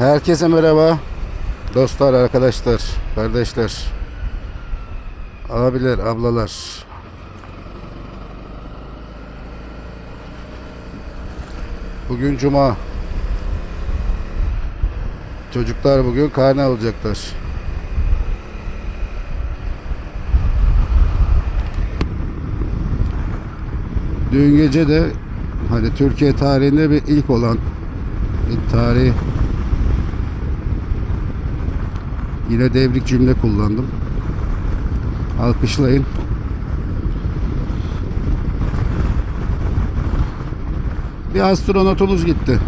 Herkese merhaba. Dostlar, arkadaşlar, kardeşler, abiler, ablalar. Bugün cuma. Çocuklar bugün karne alacaklar. Dün gece de hani Türkiye tarihinde bir ilk olan bir tarih Yine devrik cümle kullandım. Alkışlayın. Bir astronotumuz gitti.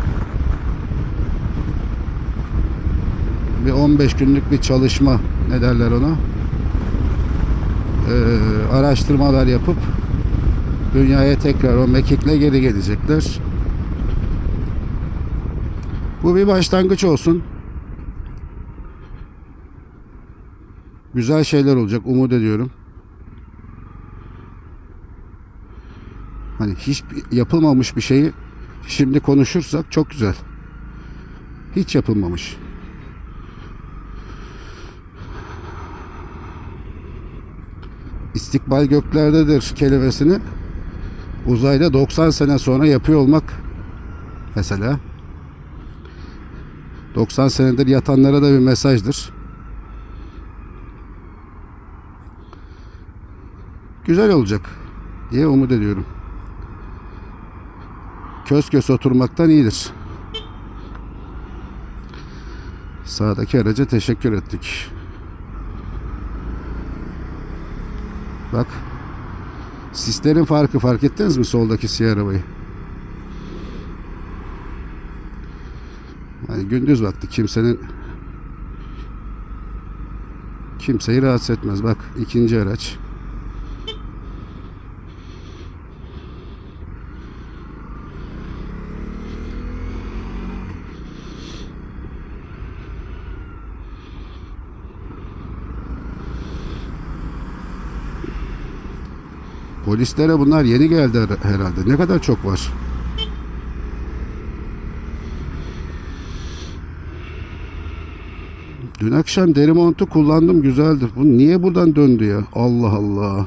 Bir 15 günlük bir çalışma ne derler ona? Ee, araştırmalar yapıp dünyaya tekrar o mekikle geri gelecekler. Bu bir başlangıç olsun. Güzel şeyler olacak umut ediyorum. Hani hiç yapılmamış bir şeyi şimdi konuşursak çok güzel. Hiç yapılmamış. İstikbal göklerdedir kelimesini uzayda 90 sene sonra yapıyor olmak mesela 90 senedir yatanlara da bir mesajdır. Güzel olacak diye umut ediyorum. Köz köz oturmaktan iyidir. Sağdaki araca teşekkür ettik. Bak. Sislerin farkı fark ettiniz mi soldaki siyah arabayı? Hani gündüz vakti kimsenin kimseyi rahatsız etmez. Bak ikinci araç. Polislere bunlar yeni geldi her- herhalde. Ne kadar çok var. Dün akşam deri montu kullandım güzeldir. Bu niye buradan döndü ya? Allah Allah.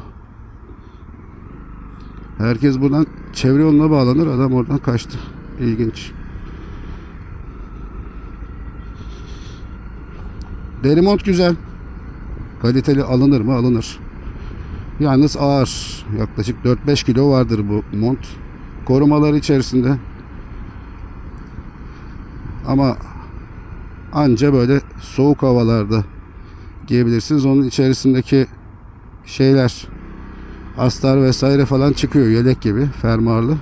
Herkes buradan çevre yoluna bağlanır. Adam oradan kaçtı. İlginç. Deri mont güzel. Kaliteli alınır mı? Alınır. Yalnız ağır. Yaklaşık 4-5 kilo vardır bu mont. Korumalar içerisinde. Ama anca böyle soğuk havalarda giyebilirsiniz. Onun içerisindeki şeyler astar vesaire falan çıkıyor yelek gibi fermuarlı.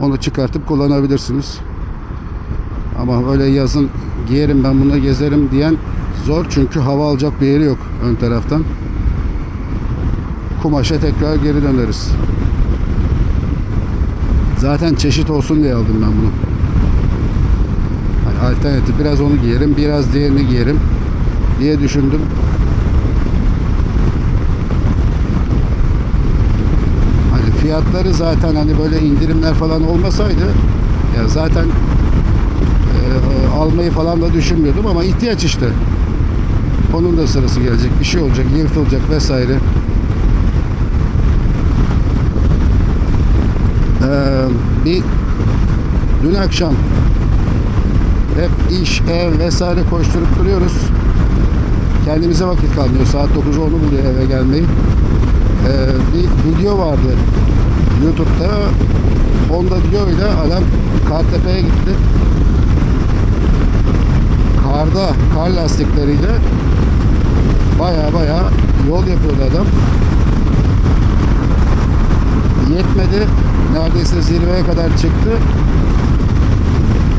Onu çıkartıp kullanabilirsiniz. Ama öyle yazın giyerim ben bunu gezerim diyen zor çünkü hava alacak bir yeri yok ön taraftan. Kumaşa tekrar geri döneriz. Zaten çeşit olsun diye aldım ben bunu. Hani alternatif biraz onu giyerim, biraz diğerini giyerim diye düşündüm. Hani fiyatları zaten hani böyle indirimler falan olmasaydı ya zaten almayı falan da düşünmüyordum ama ihtiyaç işte. Onun da sırası gelecek. Bir şey olacak, yırtılacak vesaire. Ee, bir dün akşam hep iş, ev vesaire koşturup duruyoruz. Kendimize vakit kalmıyor. Saat 9'u onu buluyor eve gelmeyi. Ee, bir video vardı YouTube'da. Honda Dio ile adam Kartepe'ye gitti karda, kar lastikleriyle baya baya yol yapıyordu adam. Yetmedi. Neredeyse zirveye kadar çıktı.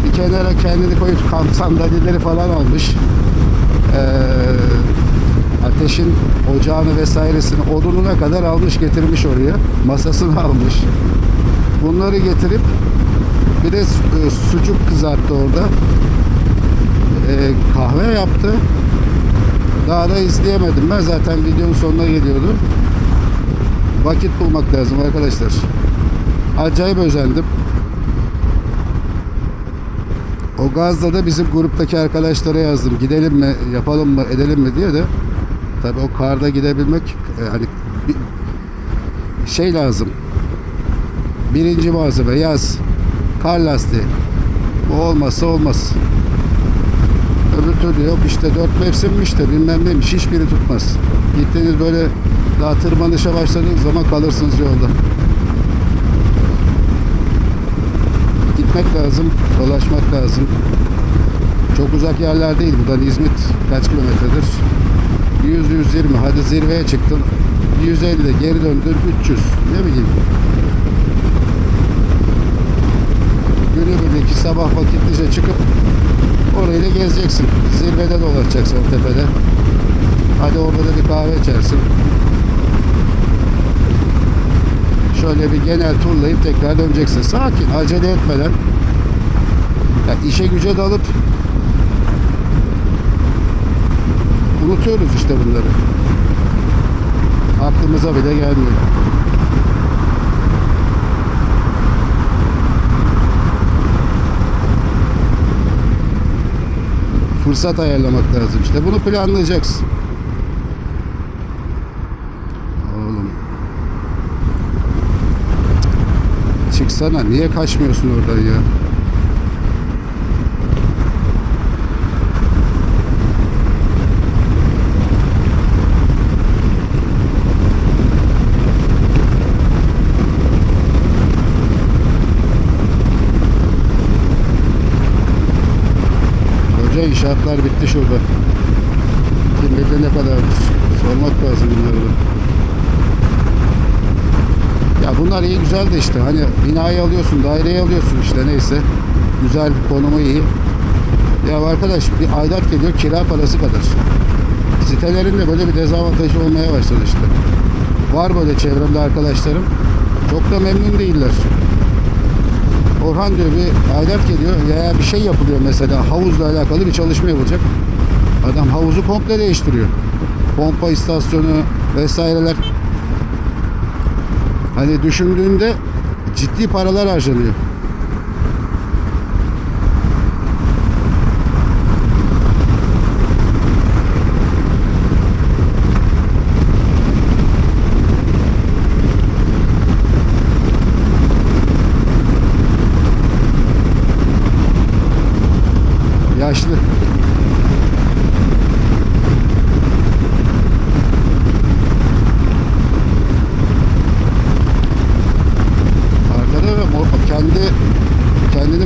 Bir kenara kendini koyup kamp sandalyeleri falan almış. Ee, ateşin ocağını vesairesini odununa kadar almış getirmiş oraya. Masasını almış. Bunları getirip bir de su- sucuk kızarttı orada e, kahve yaptı. Daha da izleyemedim ben zaten videonun sonuna geliyordu. Vakit bulmak lazım arkadaşlar. acayip özendim. O gazla da bizim gruptaki arkadaşlara yazdım. Gidelim mi, yapalım mı, edelim mi diye de. Tabii o karda gidebilmek e, hani bir şey lazım. Birinci malzeme yaz. Kar lastiği. Bu olmazsa olmaz. Öbür türlü yok işte dört mevsimmiş de bilmem neymiş hiçbiri tutmaz. Gittiğiniz böyle daha tırmanışa başladığınız zaman kalırsınız yolda. Gitmek lazım, dolaşmak lazım. Çok uzak yerler değil. Buradan İzmit kaç kilometredir? 100-120. Hadi zirveye çıktın. 150 geri döndün 300. Ne bileyim. Günübirlik sabah vakitlice çıkıp orayı da gezeceksin. Zirvede dolaşacaksın o tepede. Hadi orada da bir kahve içersin. Şöyle bir genel turlayıp tekrar döneceksin. Sakin, acele etmeden. Ya işe güce dalıp unutuyoruz işte bunları. Aklımıza bile gelmiyor. Fırsat ayarlamak lazım işte. Bunu planlayacaksın. Oğlum. Çıksana. Niye kaçmıyorsun oradan ya? İnşaatlar bitti şurada. Kim bilir ne kadardır. Sormak lazım bunları. Ya bunlar iyi güzel de işte hani binayı alıyorsun, daireyi alıyorsun işte neyse. Güzel, konumu iyi. Ya arkadaş bir aidat geliyor kira parası kadar. Sitelerin de böyle bir dezavantajı olmaya başladı işte. Var böyle çevremde arkadaşlarım. Çok da memnun değiller. Orhan diyor bir aidat geliyor veya bir şey yapılıyor mesela havuzla alakalı bir çalışma yapılacak. Adam havuzu komple değiştiriyor. Pompa istasyonu vesaireler. Hani düşündüğünde ciddi paralar harcanıyor. Yaşlı. Arkada da mo- kendi kendini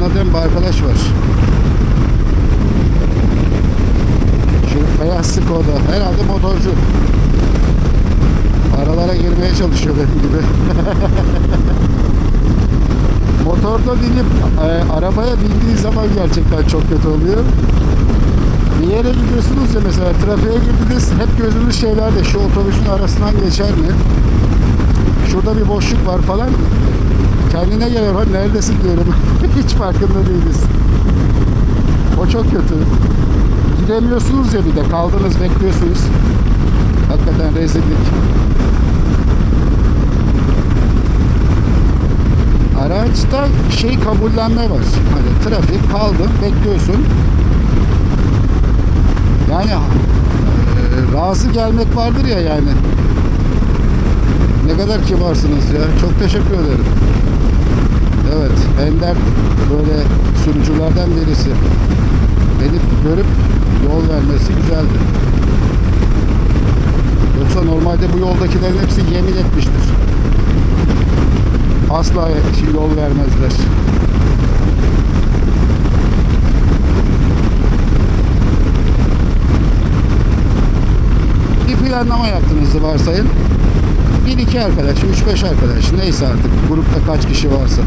zanneden bir arkadaş var. Şu beyaz Skoda. Herhalde motorcu. Aralara girmeye çalışıyor benim gibi. Motorda binip e, arabaya bindiği zaman gerçekten çok kötü oluyor. Bir yere gidiyorsunuz ya mesela trafiğe girdiniz hep gözünüz şeylerde şu otobüsün arasından geçer mi? Şurada bir boşluk var falan. Kendine geliyor ha neredesin diyorum. Hiç farkında değiliz. O çok kötü. Gidemiyorsunuz ya bir de kaldınız bekliyorsunuz. Hakikaten rezillik. Araçta şey kabullenme var. Hani trafik kaldın bekliyorsun. Yani e, razı gelmek vardır ya yani. Ne kadar kibarsınız ya. Çok teşekkür ederim. Evet, Ender böyle sürücülerden birisi. Beni görüp yol vermesi güzeldi. Yoksa normalde bu yoldakilerin hepsi yemin etmiştir. Asla yol vermezler. Bir planlama yaptığınızı varsayın. Bir iki arkadaş, üç beş arkadaş neyse artık grupta kaç kişi varsa.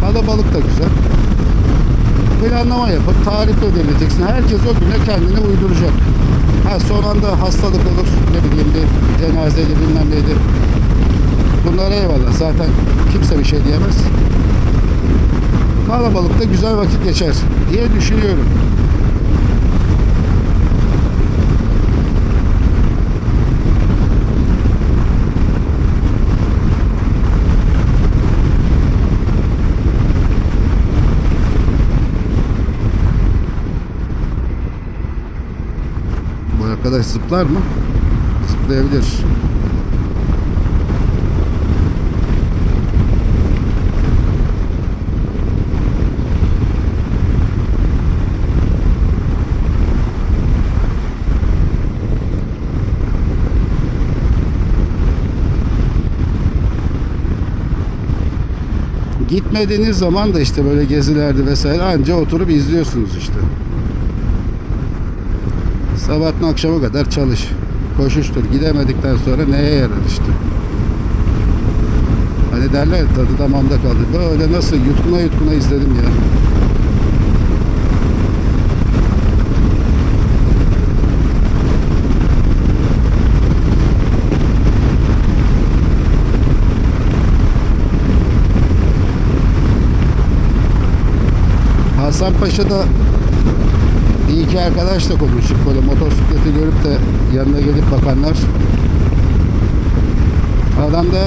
Kalabalık da güzel. Planlama yapıp tarih belirleyeceksin. Herkes o güne kendini uyduracak. Ha son anda hastalık olur. Ne bileyim bir cenazeydi bilmem neydi. Bunlar eyvallah. Zaten kimse bir şey diyemez. Kalabalıkta güzel vakit geçer diye düşünüyorum. Arkadaş zıplar mı? Zıplayabilir. Gitmediğiniz zaman da işte böyle gezilerde vesaire anca oturup izliyorsunuz işte. Sabahtan akşama kadar çalış. Koşuştur. Gidemedikten sonra neye yarar işte. Hani derler tadı damamda kaldı. Böyle nasıl yutkuna yutkuna izledim ya. Hasan Paşa'da bir iki arkadaşla konuştuk böyle motosikleti görüp de yanına gelip bakanlar. Adamda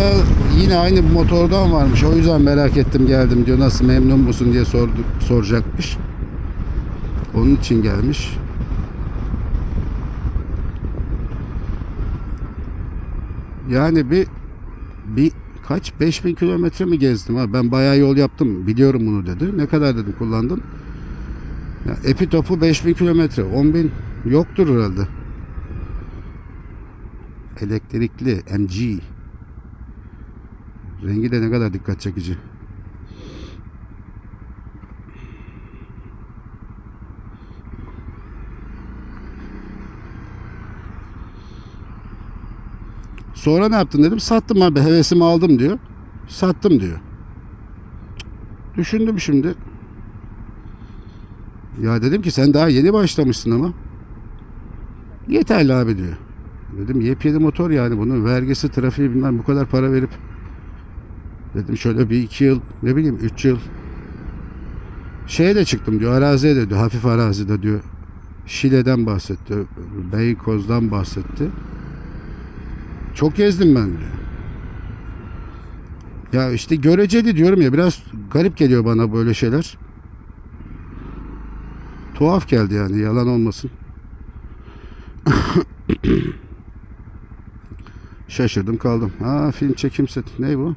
yine aynı motordan varmış. O yüzden merak ettim geldim diyor. Nasıl memnun musun diye sordu, soracakmış. Onun için gelmiş. Yani bir bir kaç 5000 kilometre mi gezdim ha ben bayağı yol yaptım biliyorum bunu dedi ne kadar dedim kullandın ya, epi topu 5000 kilometre 10.000 yoktur herhalde elektrikli MG rengi de ne kadar dikkat çekici Sonra ne yaptın dedim. Sattım abi hevesimi aldım diyor. Sattım diyor. Düşündüm şimdi. Ya dedim ki sen daha yeni başlamışsın ama. Yeterli abi diyor. Dedim yepyeni motor yani bunun vergisi trafiği bilmem bu kadar para verip dedim şöyle bir iki yıl ne bileyim üç yıl şeye de çıktım diyor araziye de diyor hafif arazide diyor Şile'den bahsetti Beykoz'dan bahsetti çok gezdim ben diyor. Ya işte göreceli diyorum ya biraz garip geliyor bana böyle şeyler. Tuhaf geldi yani yalan olmasın. Şaşırdım kaldım. Ha film çekim seti. Ne bu?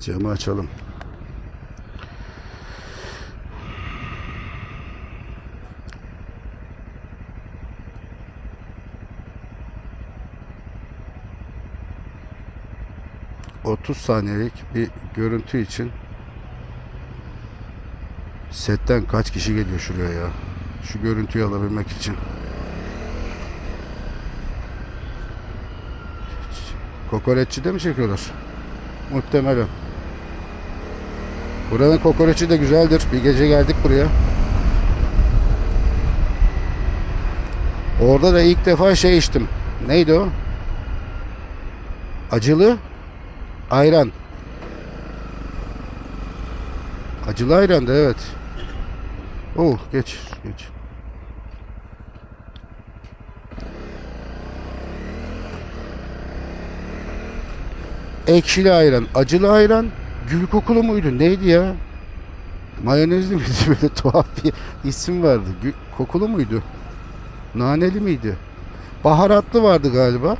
Camı açalım. ...30 saniyelik bir görüntü için... ...setten kaç kişi geliyor şuraya ya... ...şu görüntüyü alabilmek için... ...kokoreççide mi çekiyorlar? Muhtemelen... ...buranın kokoreçi de güzeldir... ...bir gece geldik buraya... ...orada da ilk defa şey içtim... ...neydi o? Acılı ayran. Acılı ayrandı evet. Oh geç geç. Ekşili ayran, acılı ayran, gül kokulu muydu? Neydi ya? Mayonezli miydi? Böyle tuhaf bir isim vardı. Gül, kokulu muydu? Naneli miydi? Baharatlı vardı galiba.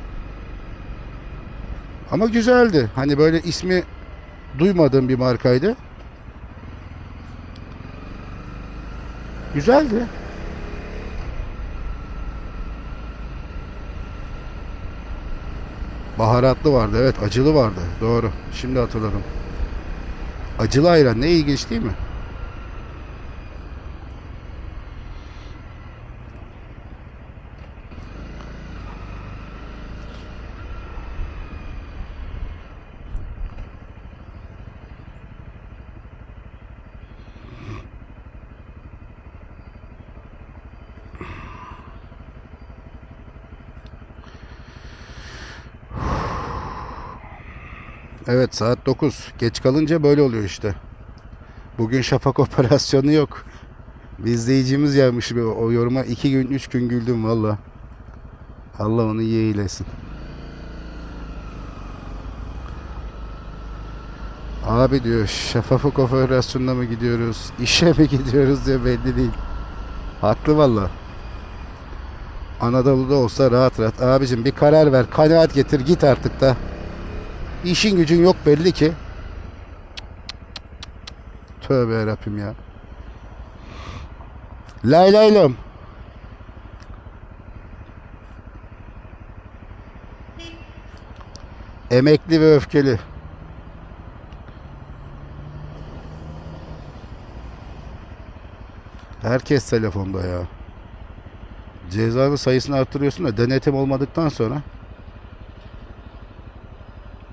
Ama güzeldi. Hani böyle ismi duymadığım bir markaydı. Güzeldi. Baharatlı vardı. Evet, acılı vardı. Doğru. Şimdi hatırladım. Acılı ayran ne ilginç değil mi? Evet saat 9. Geç kalınca böyle oluyor işte. Bugün şafak operasyonu yok. Bir izleyicimiz yazmış o yoruma. 2 gün 3 gün güldüm valla. Allah onu iyi eylesin. Abi diyor şeffaflık operasyonuna mı gidiyoruz, işe mi gidiyoruz diye belli değil. Haklı valla. Anadolu'da olsa rahat rahat. Abicim bir karar ver, kanaat getir, git artık da. İşin gücün yok belli ki. Tövbe yarabbim ya. Lay laylom. Emekli ve öfkeli. Herkes telefonda ya. Cezanın sayısını arttırıyorsun da denetim olmadıktan sonra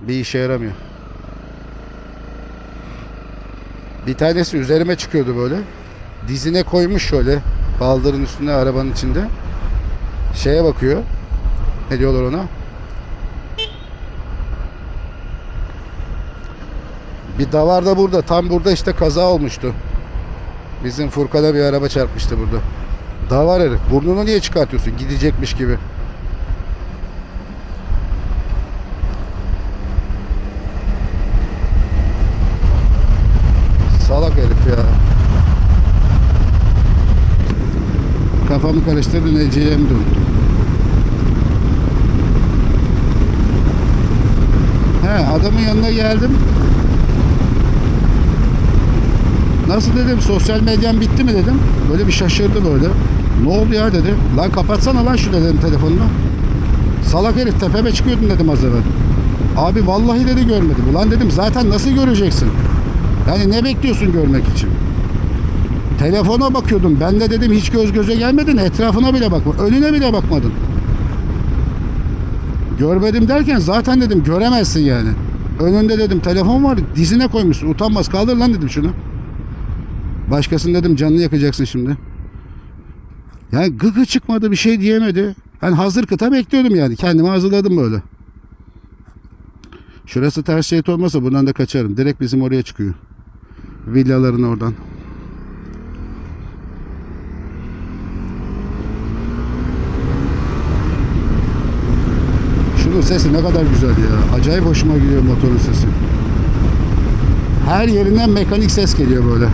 bir işe yaramıyor. Bir tanesi üzerime çıkıyordu böyle. Dizine koymuş şöyle baldırın üstünde arabanın içinde. Şeye bakıyor. Ne diyorlar ona? Bir davar da burada. Tam burada işte kaza olmuştu. Bizim Furkan'a bir araba çarpmıştı burada. Davar herif. Burnunu niye çıkartıyorsun? Gidecekmiş gibi. Salak herif ya. Kafamı karıştırdı Neciye'ye mi döndü? He adamın yanına geldim. Nasıl dedim sosyal medyan bitti mi dedim. Böyle bir şaşırdı böyle. Ne oldu ya dedi. Lan kapatsana lan şu dedim telefonunu. Salak herif tepeme çıkıyordun dedim az evvel. Abi vallahi dedi görmedim. Ulan dedim zaten nasıl göreceksin? Yani ne bekliyorsun görmek için? Telefona bakıyordum. Ben de dedim hiç göz göze gelmedin. Etrafına bile bakma. Önüne bile bakmadın. Görmedim derken zaten dedim göremezsin yani. Önünde dedim telefon var dizine koymuşsun. Utanmaz kaldır lan dedim şunu. Başkasının dedim canını yakacaksın şimdi. Yani gıkı çıkmadı bir şey diyemedi. Ben hazır kıta bekliyordum yani. Kendimi hazırladım böyle. Şurası ters şerit olmasa buradan da kaçarım. Direkt bizim oraya çıkıyor. Villaların oradan. Şunun sesi ne kadar güzel ya. Acayip hoşuma gidiyor motorun sesi. Her yerinden mekanik ses geliyor böyle.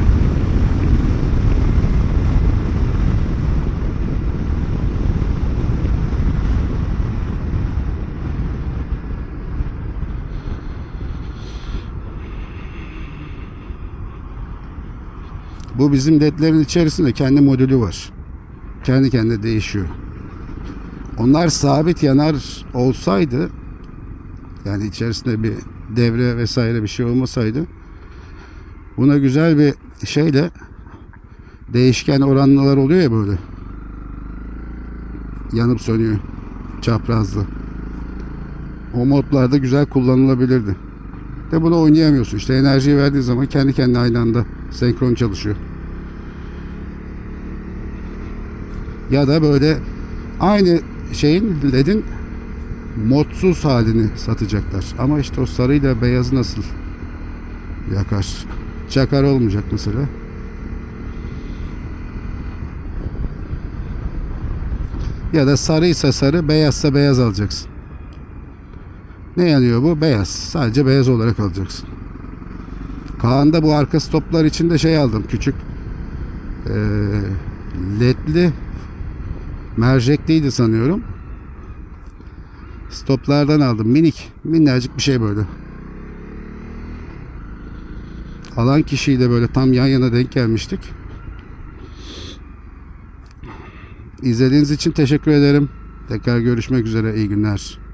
Bu bizim ledlerin içerisinde kendi modülü var. Kendi kendine değişiyor. Onlar sabit yanar olsaydı yani içerisinde bir devre vesaire bir şey olmasaydı buna güzel bir şeyle değişken oranlılar oluyor ya böyle. Yanıp sönüyor çaprazlı o modlarda güzel kullanılabilirdi. De bunu oynayamıyorsun. İşte enerjiyi verdiği zaman kendi kendine aynı anda senkron çalışıyor ya da böyle aynı şeyin ledin modsuz halini satacaklar. Ama işte o sarıyla beyazı nasıl yakar? Çakar olmayacak mesela. Ya da sarıysa sarı, beyazsa beyaz alacaksın. Ne yanıyor bu? Beyaz. Sadece beyaz olarak alacaksın. Kaan'da bu arka stoplar için de şey aldım. Küçük eee ledli mercekliydi sanıyorum. Stoplardan aldım. Minik, minnacık bir şey böyle. Alan kişiyle böyle tam yan yana denk gelmiştik. İzlediğiniz için teşekkür ederim. Tekrar görüşmek üzere. İyi günler.